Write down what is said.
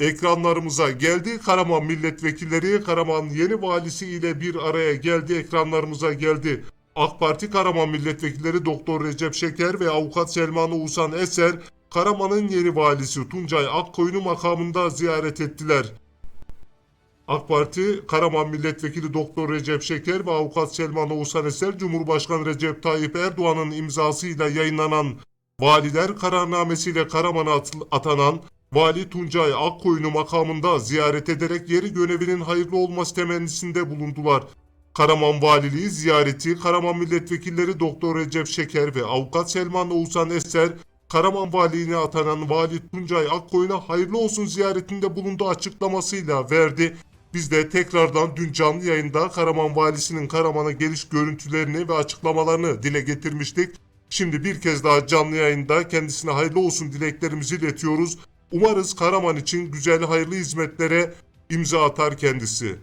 ekranlarımıza geldi. Karaman milletvekilleri Karaman yeni valisi ile bir araya geldi. Ekranlarımıza geldi. AK Parti Karaman milletvekilleri Doktor Recep Şeker ve avukat Selman Oğuzhan Eser Karaman'ın yeni valisi Tuncay Akkoyun'u makamında ziyaret ettiler. AK Parti Karaman Milletvekili Doktor Recep Şeker ve avukat Selman Oğuzhan Eser Cumhurbaşkanı Recep Tayyip Erdoğan'ın imzasıyla yayınlanan Valiler kararnamesiyle Karaman'a at- atanan Vali Tuncay Akkoyun'u makamında ziyaret ederek yeri görevinin hayırlı olması temennisinde bulundular. Karaman Valiliği ziyareti Karaman Milletvekilleri Doktor Recep Şeker ve avukat Selman Oğuzhan Eser Karaman Valiliğine atanan Vali Tuncay Akkoyun'a hayırlı olsun ziyaretinde bulunduğu açıklamasıyla verdi. Biz de tekrardan dün canlı yayında Karaman Valisi'nin Karaman'a geliş görüntülerini ve açıklamalarını dile getirmiştik. Şimdi bir kez daha canlı yayında kendisine hayırlı olsun dileklerimizi iletiyoruz. Umarız Karaman için güzel hayırlı hizmetlere imza atar kendisi.